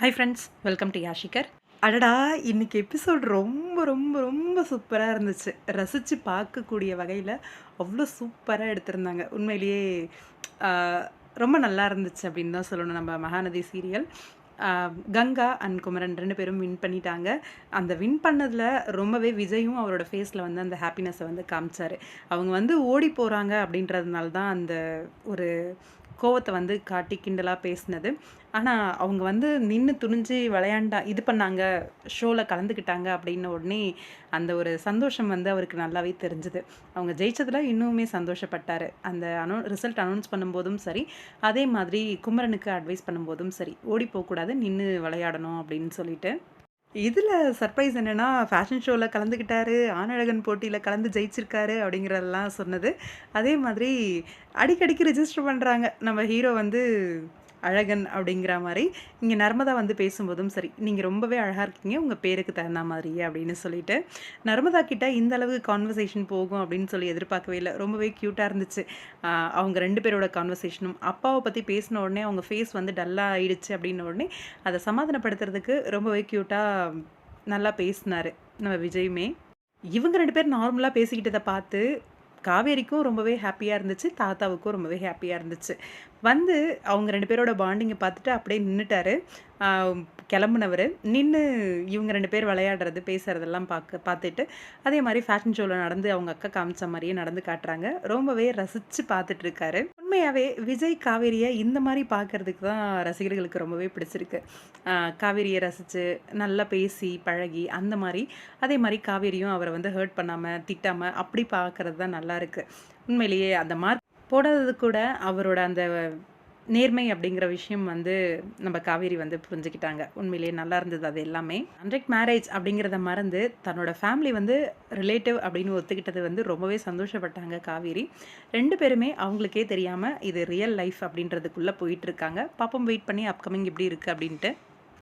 Hi friends welcome to யாஷிகர் அடடா இன்னைக்கு எபிசோட் ரொம்ப ரொம்ப ரொம்ப சூப்பராக இருந்துச்சு. ரசித்து பார்க்கக்கூடிய வகையில் அவ்வளோ சூப்பராக எடுத்திருந்தாங்க. உண்மையிலேயே ரொம்ப நல்லா இருந்துச்சு அப்படின்னு தான் சொல்லணும் நம்ம மகாநதி சீரியல் கங்கா அண்ட் குமரன் ரெண்டு பேரும் வின் பண்ணிட்டாங்க. அந்த வின் பண்ணதில் ரொம்பவே விஜயும் அவரோட ஃபேஸில் வந்து அந்த ஹாப்பினஸை வந்து காமிச்சார். அவங்க வந்து ஓடி போகிறாங்க அப்படின்றதுனால தான் அந்த ஒரு கோவத்தை வந்து காட்டி கிண்டலாக பேசினது. ஆனால் அவங்க வந்து நின்று துணிஞ்சு விளையாண்டா இது பண்ணாங்க ஷோவில் கலந்துக்கிட்டாங்க அப்படின்ன உடனே அந்த ஒரு சந்தோஷம் வந்து அவருக்கு நல்லாவே தெரிஞ்சுது. அவங்க ஜெயிச்சதில் இன்னுமே சந்தோஷப்பட்டார். அந்த அனௌ ரிசல்ட் அனௌன்ஸ் பண்ணும்போதும் சரி அதே மாதிரி குமரனுக்கு அட்வைஸ் பண்ணும்போதும் சரி ஓடி போகக்கூடாது நின்று விளையாடணும் அப்படின்னு சொல்லிட்டு இதில் சர்ப்ரைஸ் என்னென்னா ஃபேஷன் ஷோவில் கலந்துக்கிட்டாரு ஆனழகன் போட்டியில் கலந்து ஜெயிச்சிருக்காரு அப்படிங்கிறதெல்லாம் சொன்னது. அதே மாதிரி அடிக்கடிக்கு ரிஜிஸ்டர் பண்ணுறாங்க நம்ம ஹீரோ வந்து அழகன் அப்படிங்கிற மாதிரி இங்கே நர்மதா வந்து பேசும்போதும் சரி நீங்கள் ரொம்பவே அழகாக இருக்கீங்க உங்கள் பேருக்கு தகுந்த மாதிரியே அப்படின்னு சொல்லிட்டு. நர்மதா கிட்ட இந்த அளவு கான்வர்சேஷன் போகும் அப்படின்னு சொல்லி எதிர்பார்க்கவே இல்லை. ரொம்பவே க்யூட்டாக இருந்துச்சு. அவங்க ரெண்டு பேரோட கான்வர்சேஷனும் அப்பாவை பற்றி பேசின உடனே அவங்க ஃபேஸ் வந்து டல்லாக ஆயிடுச்சு அப்படின்ன உடனே அதை சமாதானப்படுத்துறதுக்கு ரொம்பவே க்யூட்டாக நல்லா பேசினாரு நம்ம விஜயுமே. இவங்க ரெண்டு பேர் நார்மலாக பேசிக்கிட்டதை பார்த்து காவேரிக்கும் ரொம்பவே ஹாப்பியாக இருந்துச்சு தாத்தாவுக்கும் ரொம்பவே ஹாப்பியாக இருந்துச்சு. வந்து அவங்க ரெண்டு பேரோட பாண்டிங்கை பார்த்துட்டு அப்படியே நின்றுட்டாரு கிளம்புனவர். நின்று இவங்க ரெண்டு பேர் விளையாடுறது பேசுகிறதெல்லாம் பார்க்க பார்த்துட்டு அதே மாதிரி ஃபேஷன் ஷோவில் நடந்து அவங்க அக்கா காமிச்ச மாதிரியே நடந்து காட்டுறாங்க. ரொம்பவே ரசித்து பார்த்துட்ருக்காரு உண்மையாகவே விஜய் காவேரியை இந்த மாதிரி பார்க்கறதுக்கு தான் ரசிகர்களுக்கு ரொம்பவே பிடிச்சிருக்கு. காவேரியை ரசித்து நல்லா பேசி பழகி அந்த மாதிரி. அதே மாதிரி காவேரியும் அவரை வந்து ஹர்ட் பண்ணாமல் திட்டாமல் அப்படி பார்க்கறது தான் நல்லா இருக்குது உண்மையிலேயே அந்த மார்க் போடாதது கூட அவரோட அந்த நேர்மை அப்படிங்கிற விஷயம் வந்து நம்ம காவேரி வந்து புரிஞ்சுக்கிட்டாங்க. உண்மையிலேயே நல்லா இருந்தது அது எல்லாமே. அன்றைக் மேரேஜ் அப்படிங்கிறத மறந்து தன்னோட ஃபேமிலி வந்து ரிலேட்டிவ் அப்படின்னு ஒத்துக்கிட்டது வந்து ரொம்பவே சந்தோஷப்பட்டாங்க காவேரி. ரெண்டு பேருமே அவங்களுக்கே தெரியாமல் இது ரியல் லைஃப் அப்படின்றதுக்குள்ளே போயிட்டு இருக்காங்க. பாப்போம் வெயிட் பண்ணி அப்கமிங் எப்படி இருக்குது அப்படின்ட்டு.